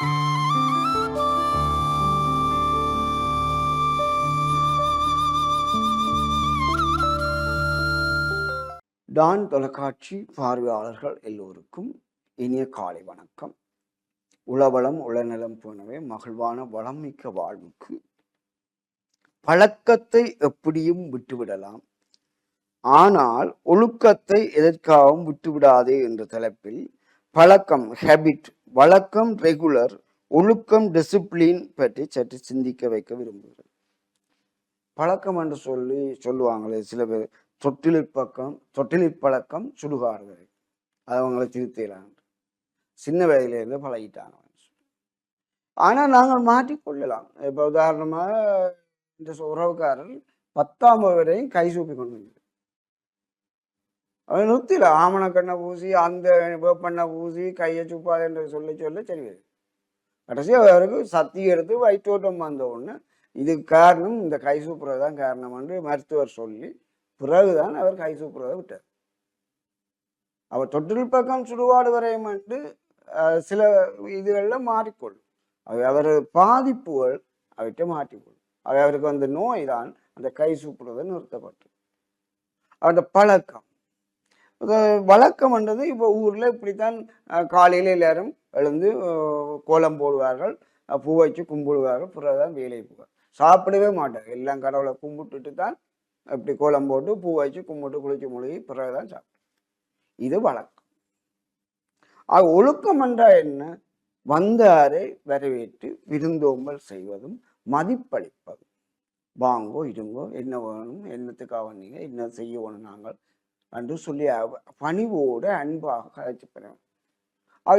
Don தொலைக்காட்சி பார்வையாளர்கள் எல்லோருக்கும் இனிய காலை வணக்கம். உளவளம் உளநலம் போனவே மகிழ்வான வளமிக்க வாழ்வுக்கு பழக்கத்தை எப்படியும் விட்டுவிடலாம். ஆனால் ஒழுக்கத்தை எதற்காகவும் விட்டுவிடாதே என்ற தலைப்பில் பழக்கம் ஹேபிட் வழக்கம் ரெகுலர் ஒழுக்கம் டிசிப்ளின் பற்றி சற்று சிந்திக்க வைக்க விரும்புகிறேன். பழக்கம் என்று சொல்லி சொல்லுவாங்களே சில பேர் தொட்டிலிற் பக்கம் தொட்டிலிற் பழக்கம் சுடுகாடுகள் அது அவங்களை திருத்தலான் சின்ன வயதிலேருந்து பழகிட்டாங்க. ஆனால் நாங்கள் மாற்றிக்கொள்ளலாம். இப்போ உதாரணமாக இந்த உறவுக்காரர் பத்தாம் வரையும் கை சூப்பி கொண்டு வந்தார். அவன் ஆமண பூசி அந்த வேப்பண்ணை பூசி கையை சூப்பாது என்று சொல்ல சொல்ல சரி வரும். கடைசி அவருக்கு சத்தி எடுத்து வயிற்றோட்டம் வந்த உடனே இதுக்கு காரணம் இந்த கை சூப்புறது தான் காரணம் என்று மருத்துவர் சொல்லி பிறகுதான் அவர் கை சூப்புறதை விட்டார் அவர் தொட்டில் பக்கம் சுடுகாடு வரையும் என்று சில இதுகளில் மாறிக்கொள்ளும் அவை அவர் பாதிப்புகள் அவற்றை மாற்றிக்கொள்ளும் அவை அவருக்கு அந்த நோய் தான் அந்த கை சூப்புறதை நிறுத்தப்பட்டு அந்த பழக்கம் வழக்கம்ன்றது இப்போ ஊரில் இப்படித்தான் காலையில் எல்லாரும் எழுந்து கோலம் போடுவார்கள் பூ வச்சு கும்பிடுவார்கள் பிறகுதான் வேலைக்கு போவார். சாப்பிடவே மாட்டாங்க எல்லாம் கடவுளை கும்பிட்டுட்டு தான் இப்படி கோலம் போட்டு பூ வச்சு கும்பிட்டு குளிச்சு முழுகி பிறகுதான் சாப்பிடும் இது வழக்கம். ஆக ஒழுக்கம் என்றால் என்ன? வந்தாரை வரவேற்று விருந்தோம்பல் செய்வதும் மதிப்பளிப்பதும். வாங்கோ இருங்கோ என்ன வேணும் என்னத்துக்காக வந்தீங்க என்ன செய்ய வேணும் நாங்கள் என்று சொல்லி பணிவோடு அன்பாக கதைச்சு பெறணும்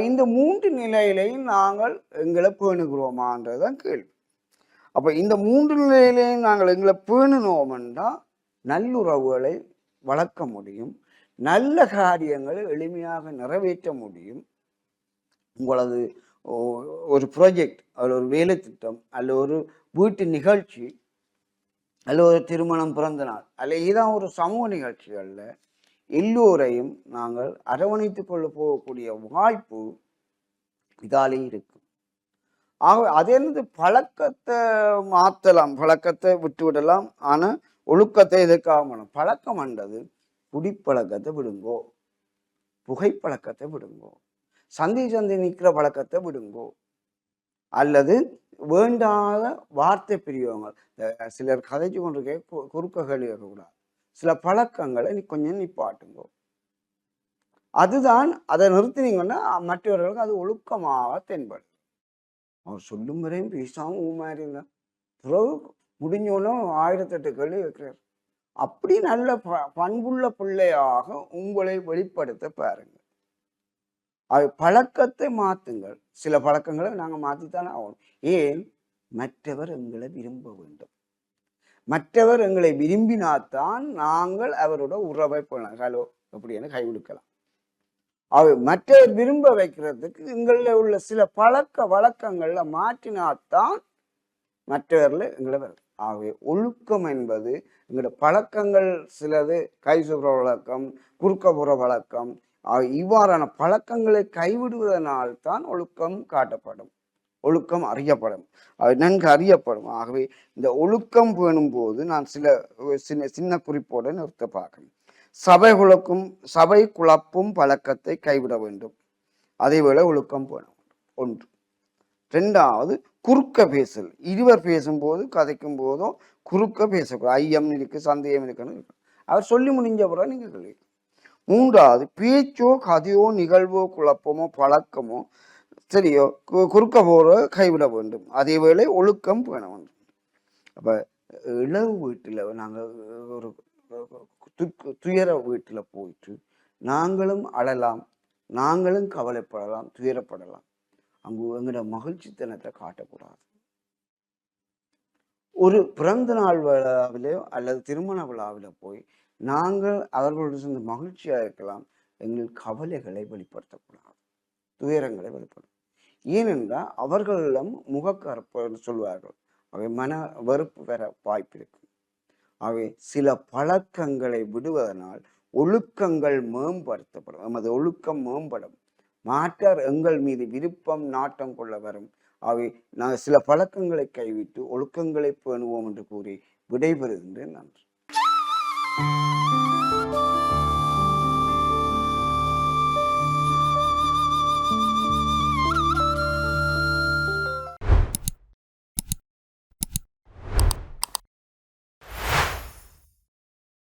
இந்த மூன்று நிலையிலையும் நாங்கள் எங்களை பேணுகிறோமான்றதுதான் கேள்வி. அப்போ இந்த மூன்று நிலையிலையும் நாங்கள் எங்களை பேணுனோம்னா நல்லுறவுகளை வளர்க்க முடியும் நல்ல காரியங்களை எளிமையாக நிறைவேற்ற முடியும். உங்களது ஒரு ப்ராஜெக்ட் அல்ல ஒரு வேலை திட்டம் அல்ல ஒரு வீட்டு நிகழ்ச்சி அல்ல ஒரு திருமணம் பிறந்த நாள் அல்ல இதுதான் ஒரு சமூக நிகழ்ச்சிகளில் எல்லோரையும் நாங்கள் அரவணைத்து கொள்ள போகக்கூடிய வாய்ப்பு இதாலே இருக்கும் ஆக அதே என்னது? பழக்கத்தை மாற்றலாம் பழக்கத்தை விட்டு விடலாம் ஆனால் ஒழுக்கத்தை எதிர்க்காம பழக்கம் என்றது குடிப்பழக்கத்தை விடுங்கோ. புகைப்பழக்கத்தை விடுங்கோ. சந்தி சந்தி நிற்கிற பழக்கத்தை விடுங்கோ. அல்லது வேண்டாத வார்த்தை பிரியோங்கள் சிலர் கதைச்சு கொண்டிருக்க கு- குறுக்க கேள்வி கேட்கக்கூடாது. சில பழக்கங்களை நீ கொஞ்சம் நிப்பாட்டுங்கோ அதுதான் அதை நிறுத்தினீங்கன்னா மற்றவர்களுக்கு அது ஒழுக்கமாக தென்படும். அவர் சொல்லும் வரையும் பேசாமல் ஊமாரி இருந்தா. பிறகு முடிஞ்சோன்னு ஆயிரத்தெட்டு கேள்வி வைக்கிறார் அப்படி நல்ல ப- பண்புள்ள பிள்ளையாக உங்களை வெளிப்படுத்த பாருங்க. அது பழக்கத்தை மாத்துங்கள். சில பழக்கங்களை நாங்கள் மாற்றித்தானே ஆகணும். ஏன்? மற்றவர் எங்களை விரும்ப வேண்டும். மற்றவர் எங்களை விரும்பினாத்தான் நாங்கள் அவரோட உறவை போகலாம் ஹலோ அப்படின்னு கை கொடுக்கலாம். அவர் மற்றவர் விரும்ப வைக்கிறதுக்கு எங்களில் உள்ள சில பழக்க வழக்கங்களில் மாற்றினாத்தான் மற்றவர்ல எங்களை வரும் ஆகவே ஒழுக்கம் என்பது எங்களோட பழக்கங்கள் சிலது கை சுடுற வழக்கம் குறுக்க புற வழக்கம் இவ்வாறான பழக்கங்களை கைவிடுவதனால் தான் ஒழுக்கம் காட்டப்படும். ஒழுக்கம் அறியப்படும். அது நன்கு அறியப்படும். ஆகவே இந்த ஒழுக்கம் பேணும் போது நான் சில சின்ன சின்ன குறிப்போடு நிறுத்த பார்க்கணும். சபை குழக்கும் சபை குழப்பும் பழக்கத்தை கைவிட வேண்டும். அதேவேளை ஒழுக்கம் பேணும். ஒன்று. ரெண்டாவது குறுக்க பேசல். இருவர் பேசும்போது கதைக்கும் போதும் குறுக்க பேசக்கூடாது. ஐயம் இருக்கு சந்தேகம் இருக்குன்னு இருக்கு. அவர் சொல்லி முடிஞ்ச பிறகு நீங்கள் கேள்வி மூன்றாவது பேச்சோ கதையோ நிகழ்வோ குழப்பமோ பழக்கமோ சரியோ கு- குறுக்க போற கைவிட வேண்டும். அதே வேளை ஒழுக்கம் பேண வேண்டும். அப்ப இளவு வீட்டில் நாங்கள் ஒரு துயர வீட்டில் போயிட்டு நாங்களும் அழலாம் நாங்களும் கவலைப்படலாம் துயரப்படலாம். அங்கு எங்களோட மகிழ்ச்சித்தனத்தை காட்டக்கூடாது. ஒரு பிறந்த நாள் விழாவிலோ அல்லது திருமண விழாவில போய் நாங்கள் அவர்களுடன் சேர்ந்து இருக்கலாம். எங்கள் கவலைகளை வெளிப்படுத்தக்கூடாது. துயரங்களை வெளிப்படுத்த ஏனென்றால் அவர்களிடம் முகக்கருப்பு என்று சொல்வார்கள். அவை மன வெறுப்பு பெற வாய்ப்பு இருக்கும். அவை சில பழக்கங்களை விடுவதனால் ஒழுக்கங்கள் மேம்படுத்தப்படும். நமது ஒழுக்கம் மேம்படும். மாற்றார் எங்கள் மீது விருப்பம் நாட்டம் கொள்ள வரும். அவை நான் சில பழக்கங்களை கைவிட்டு ஒழுக்கங்களை பேணுவோம் என்று கூறி விடைபெறுகின்றேன். நன்றி.